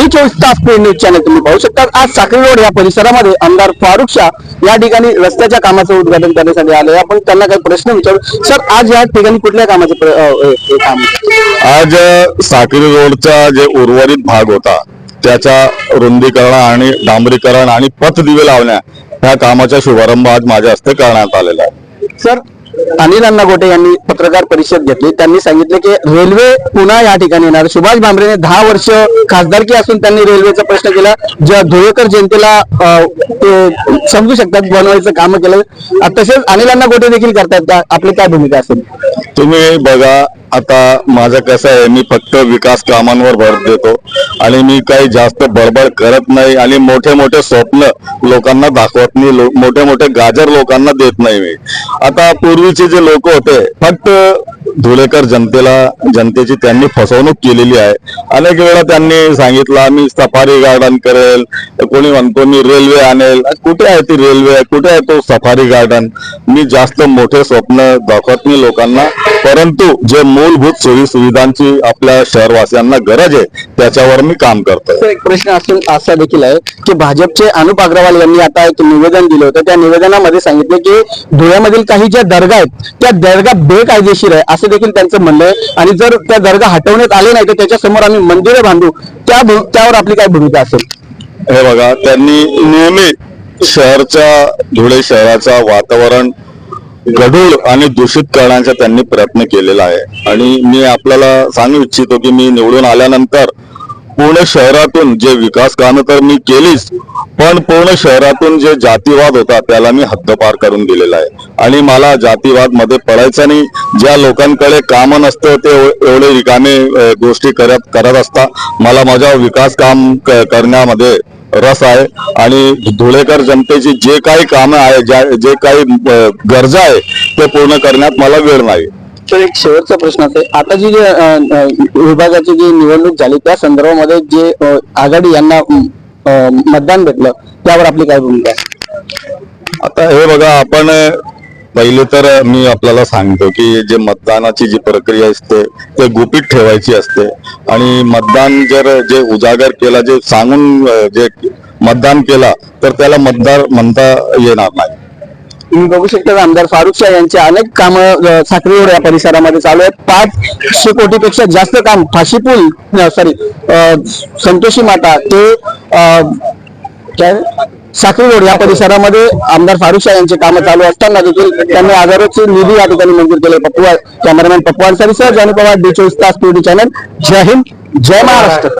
D चोवीस तास news channel तुम्ही पाहू शकता. आज साखरी रोड या परिसरामध्ये आमदार फारुख शाह या ठिकाणी रस्त्याच्या कामाचं उद्घाटन करण्यासाठी आले. आपण त्यांना काही प्रश्न विचारू. सर आज या ठिकाणी कुठल्या कामाचे प्र- अ, अ, काम आज अ, साक्री रोडचा जे उर्वरित भाग होता त्याच्या रुंदीकरण आणि डांबरीकरण आणि पथदिवे लावण्या ह्या कामाचा शुभारंभ आज माझ्या हस्ते करण्यात आलेला आहे. सर अनिल अण्णा गोटे यांनी पत्रकार परिषद घेतली. त्यांनी सांगितले की रेल्वे पुन्हा या ठिकाणी येणार. सुभाष भामरेने दहा वर्ष खासदारकी असून त्यांनी रेल्वेचा प्रश्न केला. ज्या धुळेकर जनतेला समजू शकतात बनवायचं काम केलं. तसेच अनिल अण्णा गोटे देखील करतात का? आपली काय भूमिका असेल? तुम्ही बघा आता माझं कसं आहे मी फक्त विकास कामांवर भर देतो आणि मी काही जास्त बडबड करत नाही आणि मोठे मोठे स्वप्न लोकांना दाखवत नाही लो- मोठे मोठे गाजर लोकांना देत नाही मी. आता पूर्वीचे जे लोक होते फक्त धुळेकर जनतेला जनतेची त्यांनी फसवणूक केलेली आहे. अनेक वेळा त्यांनी सांगितलं मी सफारी गार्डन करेल कोणी म्हणतो मी रेल्वे आणेल. कुठे आहे ती रेल्वे? कुठे आहे तो सफारी गार्डन? मी जास्त मोठे स्वप्न दाखवत नाही लोकांना परंतु जे मूलभूत सोयी सुविधांची आपल्या शहरवासियांना गरज आहे त्याच्यावर मी काम करतो एक प्रश्न असून असा देखील आहे की भाजपचे अनुप अग्रवाल यांनी आता एक निवेदन दिलं होतं. त्या निवेदनामध्ये सांगितले की धुळ्यामधील काही ज्या दर्गा आहेत त्या दर्गा बेकायदेशीर आहे असं देखील त्यांचं म्हणणं आहे. आणि जर त्या दर्गा हटवण्यात आले नाही तर त्याच्यासमोर आम्ही मंदिर बांधू. त्या त्यावर आपली काय भूमिका असेल? हे बघा त्यांनी नेहमी शहरच्या धुळे शहराचा वातावरण गढूळ आणि दूषित करण्याचा त्यांनी प्रयत्न केलेला आहे. आणि मी आपल्याला सांगू इच्छितो की मी निवडून आल्यानंतर पुणे शहरातून जे विकास कामं तर मी केलीच पण पूर्ण शहरातून जे जातीवाद होता त्याला मी हद्दपार करून दिलेला आहे. आणि मला जातीवादमध्ये पडायचं नाही. ज्या लोकांकडे काम नसतं ते एवढे रिकामे गोष्टी करत करत असता. मला माझ्या विकास काम क- करण्यामध्ये रस आहे. आणि धुळेकर जनतेची जे काही कामं आहे ज्या जे काही गरजा आहे ते पूर्ण करण्यात मला वेळ नाही. सर एक शेवटचा प्रश्न असेल आता जी जे विभागाची जी निवडणूक झाली त्या संदर्भामध्ये जे आघाडी यांना मतदान भेटलं त्यावर आपली काय भूमिका आहे? आता हे बघा आपण पहिले तर मी आपल्याला सांगतो की जे मतदानाची जी प्रक्रिया असते ते गुपित ठेवायची असते. आणि मतदान जर जे उजागर केला जे सांगून जे मतदान केला तर त्याला मतदार म्हणता येणार नाही. तुम्ही बघू शकता आमदार फारुख शाह यांचे अनेक कामं अ, रोड या परिसरामध्ये चालू आहेत. पाचशे कोटीपेक्षा जास्त काम फाशी पूल सॉरी संतोषी माता ते काय? साखरी रोड या परिसरामध्ये आमदार फारुख शाह यांचे कामं चालू असताना देखील त्यांनी हजारोचे निधी या ठिकाणी मंजूर केले. Pappu cameraman Pappu Ansari sir Janu Pawar D चोवीस तास पीडी चॅनल. जय हिंद जय महाराष्ट्र.